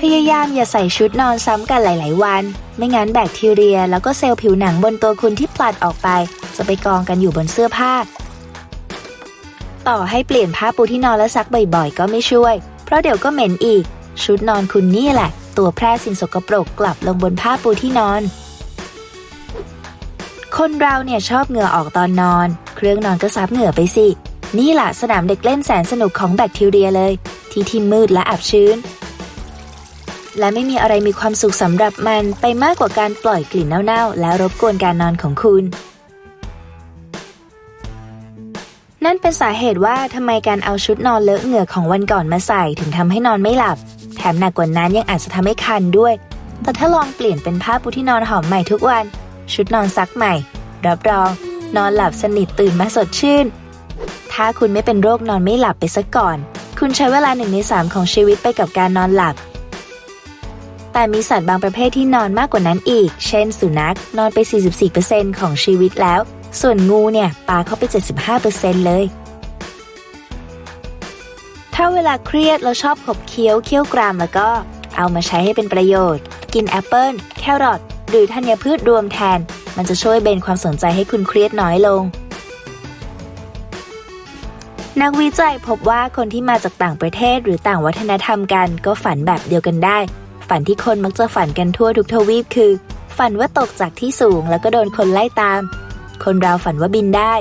พยายามอย่าใส่ชุดนอนซ้ำกันหลาย ๆ วัน ไม่งั้นแบคทีเรีย แล้วก็เซลล์ผิวหนังบนตัวคุณที่ปลัดออกไป จะไปกองกันอยู่บนเสื้อผ้า ต่อให้เปลี่ยนผ้าปูที่นอนและซักบ่อย ๆ ก็ไม่ช่วย เพราะเดี๋ยวก็เหม็นอีก ชุดนอนคุณนี่แหละ ตัวแพร่สิ่งสกปรกกลับลงบนผ้าปูที่นอน คนเราเนี่ยชอบเหงื่อออกตอนนอน เครื่องนอนก็ซับเหงื่อไปสินี่แหละสนามเด็กเล่นแสนสนุกของแบคทีเรียเลย ที่ที่มืดและอับชื้น และไม่มีอะไรมีความสุขสำหรับมันไปมากกว่าการปล่อยกลิ่นเน่าๆ และรบกวนการนอนของคุณ นั่นเป็นสาเหตุว่าทำไมการเอาชุดนอนเลอะเหงื่อของวันก่อนมาใส่ถึงทำให้นอนไม่หลับ แถมหนักกว่านั้นยังอาจจะทำให้คันด้วย แต่ถ้าลองเปลี่ยนเป็นผ้าปูที่นอนหอมใหม่ทุกวัน ชุดนอนซักใหม่ รับรอง นอนหลับสนิทตื่นมาสดชื่น ถ้าคุณไม่เป็นโรคนอนไม่หลับไปซะก่อน คุณใช้เวลาหนึ่งในสามของชีวิตไปกับการนอนหลับ แต่มีสัตว์บางประเภทที่นอนมากกว่านั้นอีก เช่น สุนัขนอนไป 44%ของชีวิตแล้ว ส่วนงูเนี่ยปาเข้าไป 75%เลย ถ้าเวลาเครียดเราชอบขบเคี้ยวเคี้ยวกรามแล้วก็เอามาใช้ให้เป็นประโยชน์ กินแอปเปิลแครอทหรือธัญพืชรวมแทน มันจะช่วยเบนความสนใจให้คุณเครียดน้อยลง นักวิจัยพบว่าคนที่มาจากต่างประเทศหรือต่างวัฒนธรรมกันก็ฝันแบบเดียวกันได้ ฝันที่คนมักจะฝันกันทั่วทุกทวีปคือ ฝันว่าตกจากที่สูงแล้วก็โดนคนไล่ตาม คนเราฝันว่าบินได้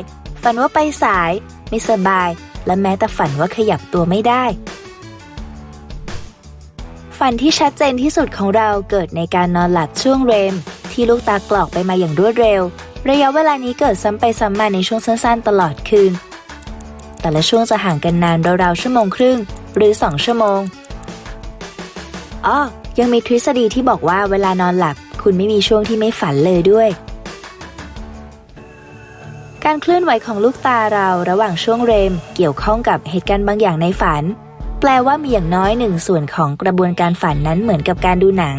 ฝันว่าไปสาย ไม่สบาย และแม้แต่ฝันว่าขยับตัวไม่ได้ ฝันที่ชัดเจนที่สุดของเราเกิดในการนอนหลับช่วงเรม ที่ลูกตากรอกไปมาอย่างรวดเร็ว ระยะเวลานี้เกิดซ้ำไปซ้ำมาในช่วงสั้นๆ ตลอดคืน แต่ละช่วงจะห่างกันนานราวๆชั่วโมงครึ่ง หรือ 2 ชั่วโมงอ้อ ยังมีทฤษฎีที่บอกว่าเวลานอนหลับ คุณไม่มีช่วงที่ไม่ฝันเลยด้วย การเคลื่อนไหวของลูกตาเราระหว่างช่วงเรม เกี่ยวข้องกับเหตุการณ์บางอย่างในฝัน แปลว่ามีอย่างน้อยหนึ่งส่วนของกระบวนการฝันนั้นเหมือนกับการดูหนัง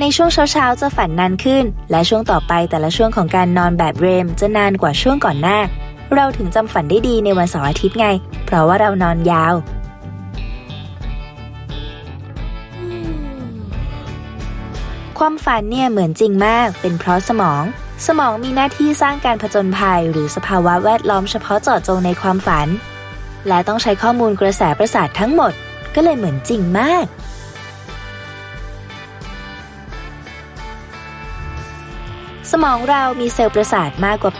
ในช่วงเช้าๆ จะฝันนานขึ้น และช่วงต่อไปแต่ละช่วงของการนอนแบบเรม จะนานกว่าช่วงก่อนหน้า เราถึงจำฝันได้ดีในวันเสาร์อาทิตย์ไง เพราะว่าเรานอนยาว ความฝันเนี่ยเหมือนจริงมาก เป็นเพราะสมอง สมองมีหน้าที่สร้างการผจญภัย หรือสภาวะแวดล้อมเฉพาะเจาะจงในความฝัน และต้องใช้ข้อมูลกระแสประสาททั้งหมด ก็เลยเหมือนจริงมาก สมองเรามีเซลล์ประสาทมากกว่า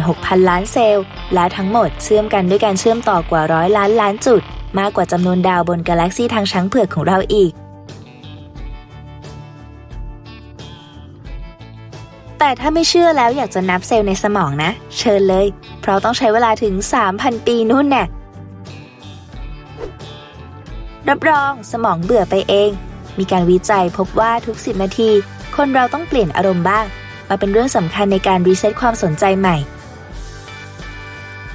86,000 ล้านเซลล์ และทั้งหมดเชื่อมกันด้วยการเชื่อมต่อกว่าร้อยล้านล้านจุด มากกว่าจำนวนดาวบนกาแล็กซีทางช้างเผือกของเราอีก แต่ถ้าไม่เชื่อแล้วอยากจะนับเซลล์ในสมองนะ เชิญเลย เพราะต้องใช้เวลาถึง 3,000 ปีนู่นแน่รับรองสมองเบื่อไปเอง มีการวิจัยพบว่าทุก 10 นาที คนเราต้องเปลี่ยนอารมณ์บ้าง มาเป็นเรื่องสำคัญในการรีเซ็ตความสนใจใหม่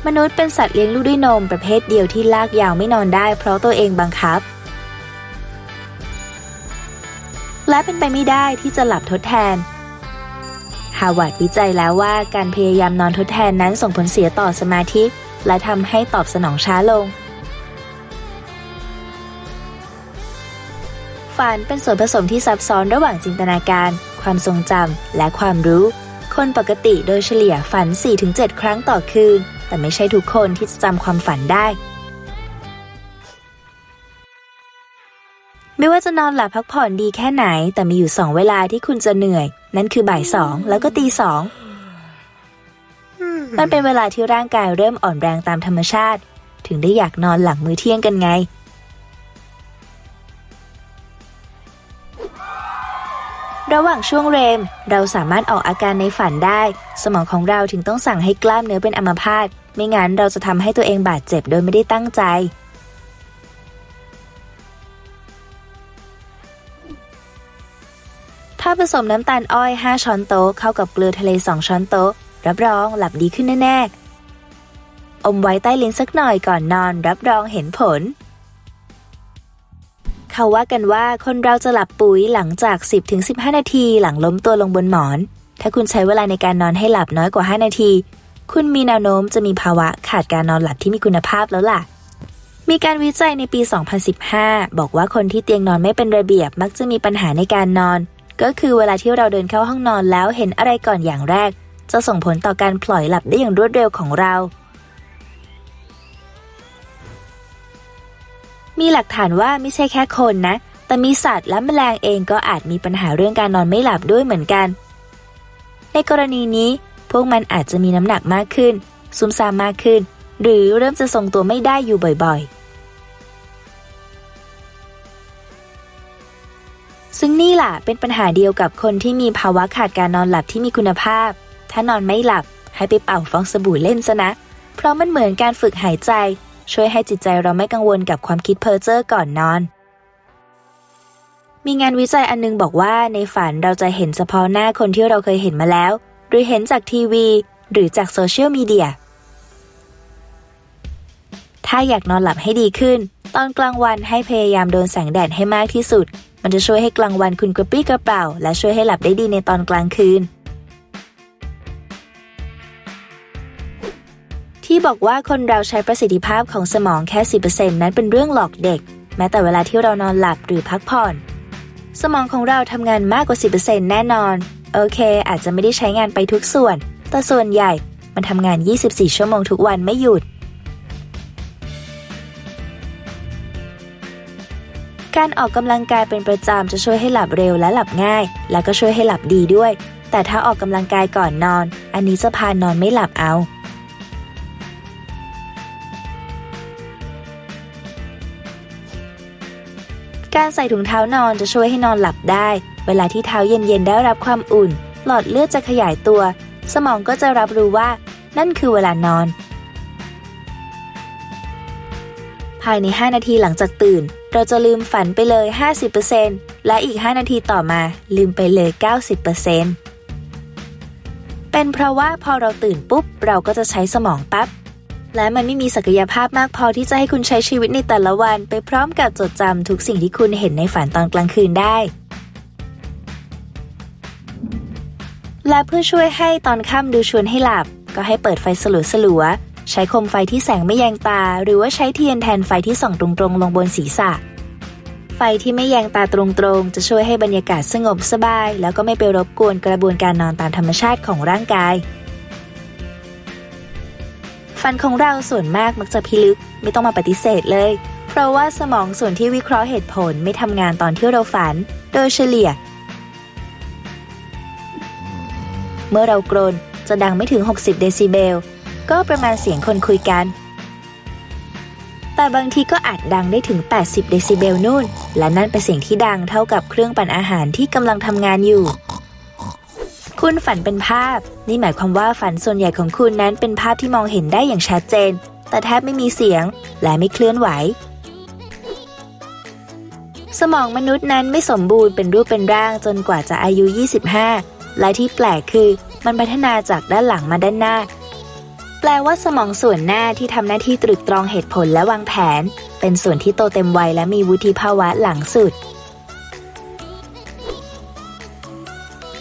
มนุษย์เป็นสัตว์เลี้ยงลูกด้วยนมประเภทเดียวที่ลากยาวไม่นอนได้ เพราะตัวเองบังคับ และเป็นไปไม่ได้ที่จะหลับทดแทน ฮาวาดวิจัยแล้วว่าการพยายามนอนทดแทนนั้นส่งผลเสียต่อสมาธิ และทำให้ตอบสนองช้าลง ฝันเป็นส่วนผสมที่ซับซ้อนระหว่างจินตนาการ ความทรงจำและความรู้ คนปกติโดยเฉลี่ยฝัน 4-7 ครั้งต่อคืน แต่ไม่ใช่ทุกคนที่จะจำความฝันได้ไม่ว่าจะนอนหลับพักผ่อนดีแค่ไหน แต่มีอยู่2เวลาที่คุณจะเหนื่อย นั่นคือบ่ายสองแล้วก็ตีสองมันเป็นเวลาที่ร่างกายเริ่มอ่อนแรงตามธรรมชาติ ถึงได้อยากนอนหลังมื้อเที่ยงกันไง ระหว่างช่วงเรม เราสามารถออกอาการในฝันได้ สมองของเราถึงต้องสั่งให้กล้ามเนื้อเป็นอัมพาตไม่งั้นเราจะทำให้ตัวเองบาดเจ็บโดยไม่ได้ตั้งใจ ผสมน้ำตาลอ้อย 5 ช้อนโต๊ะเข้ากับเกลือทะเล 2 ช้อนโต๊ะ รับรองหลับดีขึ้นแน่ๆ อมไว้ใต้ลิ้นสักหน่อยก่อนนอน รับรองเห็นผล เขาว่ากันว่าคนเราจะหลับปุ๋ยหลังจาก 10-15 นาทีหลังล้มตัวลงบนหมอน ถ้าคุณใช้เวลาในการนอนให้หลับน้อยกว่า 5 นาที คุณมีแนวโน้มจะมีภาวะขาดการนอนหลับที่มีคุณภาพแล้วล่ะมีการวิจัยในปี 2015 บอกว่าคนที่เตียงนอนไม่เป็นระเบียบมักจะมีปัญหาในการนอน ก็คือเวลาที่เราเดินเข้าห้องนอนแล้วเห็นอะไรก่อนอย่างแรก จะส่งผลต่อการพลอยหลับได้อย่างรวดเร็วของเรา มีหลักฐานว่าไม่ใช่แค่คนนะ แต่มีสัตว์และแมลงเองก็อาจมีปัญหาเรื่องการนอนไม่หลับด้วยเหมือนกัน ในกรณีนี้ พวกมันอาจจะมีน้ำหนักมากขึ้น ซุ่มซ่ามมากขึ้น หรือเริ่มจะทรงตัวไม่ได้อยู่บ่อยๆ ซึ่งนี่แหละเป็นปัญหาเดียวกับคนที่มีภาวะขาดการนอนหลับที่มีคุณภาพ ถ้านอนไม่หลับให้ไปเป่าฟองสบู่เล่นซะนะ เพราะมันเหมือนการฝึกหายใจ ช่วยให้จิตใจเราไม่กังวลกับความคิดเพ้อเจ้อก่อนนอน มีงานวิจัยอันนึงบอกว่าในฝันเราจะเห็นเฉพาะหน้าคนที่เราเคยเห็นมาแล้ว หรือเห็นจากทีวี หรือจากโซเชียลมีเดีย ถ้าอยากนอนหลับให้ดีขึ้น ตอนกลางวันให้พยายามโดนแสงแดดให้มากที่สุด มันจะช่วยให้กลางวันคุณกระปรี้กระเป๋าและช่วยให้หลับได้ดีในตอนกลางคืน ที่บอกว่าคนเราใช้ประสิทธิภาพของสมองแค่ 10%นั้นเป็นเรื่องหลอกเด็ก แม้แต่เวลาที่เรานอนหลับหรือพักผ่อน สมองของเราทำงานมากกว่า 10%แน่นอน โอเค อาจจะไม่ได้ใช้งานไปทุกส่วน แต่ส่วนใหญ่มันทำงาน 24 ชั่วโมงทุกวันไม่หยุด การออกกำลังกายเป็นประจำจะช่วยให้หลับเร็วและหลับง่าย แล้วก็ช่วยให้หลับดีด้วย แต่ถ้าออกกำลังกายก่อนนอน อันนี้จะพานอนไม่หลับเอาการใส่ถุงเท้านอนจะช่วยให้นอนหลับได้ เวลาที่เท้าเย็นๆได้รับความอุ่น หลอดเลือดจะขยายตัว สมองก็จะรับรู้ว่า นั่นคือเวลานอนายใน 5 นาทีหลังจากตื่น เราจะลืมฝันไปเลย 50%และอีก 5 นาทีต่อมาลืมไปเลย 90%เป็นเพราะว่าพอเราตื่นปุ๊บ เราก็จะใช้สมองปั๊บและมันไม่มีศักยภาพมากพอที่จะให้คุณใช้ชีวิตในแต่ละวัน ไปพร้อมกับจดจำทุกสิ่งที่คุณเห็นในฝันตอนกลางคืนได้ และเพื่อช่วยให้ตอนค่ำดูชวนให้หลับ ก็ให้เปิดไฟสลัวสลัว ใช้โคมไฟที่แสงไม่แยงตา หรือว่าใช้เทียนแทนไฟที่ส่องตรงๆ ลงบนศีรษะ ไฟที่ไม่แยงตาตรงๆ จะช่วยให้บรรยากาศสงบสบาย แล้วก็ไม่ไปรบกวนกระบวนการนอนตามธรรมชาติของร่างกาย ฟันของเราส่วนมากมักจะพิลึกไม่ต้องมาปฏิเสธเลย เพราะว่าสมองส่วนที่วิเคราะห์เหตุผลไม่ทำงานตอนที่เราฝัน โดยเฉลี่ย เมื่อเรากรนจะดังไม่ถึง 60 เดซิเบล ก็ประมาณเสียงคนคุยกัน แต่บางทีก็อาจดังได้ถึง 80 เดซิเบลนู่น และนั่นเป็นเสียงที่ดังเท่ากับเครื่องปั่นอาหารที่กำลังทำงานอยู่ คุณฝันเป็นภาพ นี่หมายความว่าฝันส่วนใหญ่ของคุณนั้นเป็นภาพที่มองเห็นได้อย่างชัดเจน แต่แทบไม่มีเสียงและไม่เคลื่อนไหวสมองมนุษย์นั้นไม่สมบูรณ์เป็นรูปเป็นร่างจนกว่าจะอายุ 25 และที่แปลกคือ มันพัฒนาจากด้านหลังมาด้านหน้า แปลว่าสมองส่วนหน้าที่ทำหน้าที่ตรึกตรองเหตุผลและวางแผน เป็นส่วนที่โตเต็มวัยและมีวุฒิภาวะหลังสุด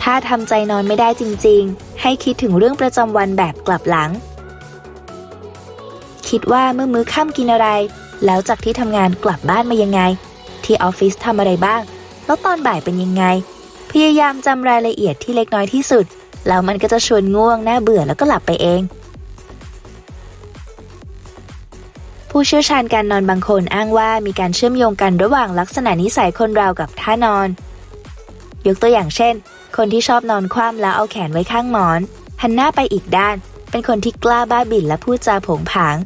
ถ้าทำใจนอนไม่ได้จริง ๆ ให้คิดถึงเรื่องประจำวันแบบกลับหลัง คิดว่าเมื่อมื้อค่ำกินอะไร แล้วจากที่ทำงานกลับบ้านมายังไง ที่ออฟฟิศทำอะไรบ้าง แล้วตอนบ่ายเป็นยังไง พยายามจำรายละเอียดที่เล็กน้อยที่สุด แล้วมันก็จะชวนง่วงน่าเบื่อแล้วก็หลับไปเอง ผู้เชี่ยวชาญการนอนบางคนอ้างว่ามีการเชื่อมโยงกันระหว่างลักษณะนิสัยคนเรากับท่านอน ยกตัวอย่างเช่น คนที่ชอบนอนคว่ำแล้วเอาแขนไว้ข้างหมอน หันหน้าไปอีกด้าน เป็นคนที่กล้าบ้าบิ่นและพูดจาผงผาง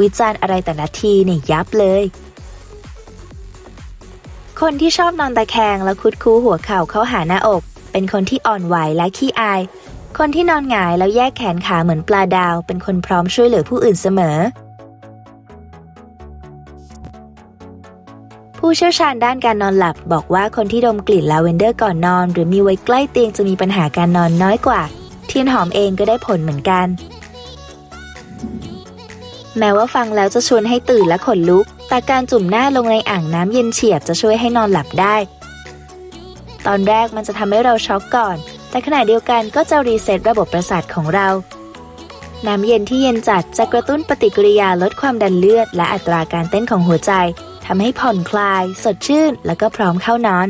วิจารณ์อะไรแต่ละทีเนี่ยยับเลย คนที่ชอบนอนตะแคงแล้วคุดคูหัวเข่าเข้าหาหน้าอก เป็นคนที่อ่อนไหวและขี้อาย คนที่นอนหงายแล้วแยกแขนขาเหมือนปลาดาว เป็นคนพร้อมช่วยเหลือผู้อื่นเสมอ ผู้เชี่ยวชาญด้านการนอนหลับ บอกว่าคนที่ดมกลิ่นลาเวนเดอร์ก่อนนอน หรือมีไว้ใกล้เตียงจะมีปัญหาการนอนน้อยกว่า เทียนหอมเองก็ได้ผลเหมือนกัน แม้ว่าฟังแล้วจะชวนให้ตื่นและขนลุก แต่การจุ่มหน้าลงในอ่างน้ำเย็นเฉียบจะช่วยให้นอนหลับได้ ตอนแรกมันจะทำให้เราช็อกก่อน แต่ขณะเดียวกันก็จะรีเซ็ตระบบประสาทของเราน้ำเย็นที่เย็นจัดจะกระตุ้นปฏิกิริยาลดความดันเลือด และอัตราการเต้นของหัวใจ ทำให้ผ่อนคลาย สดชื่น แล้วก็พร้อมเข้านอน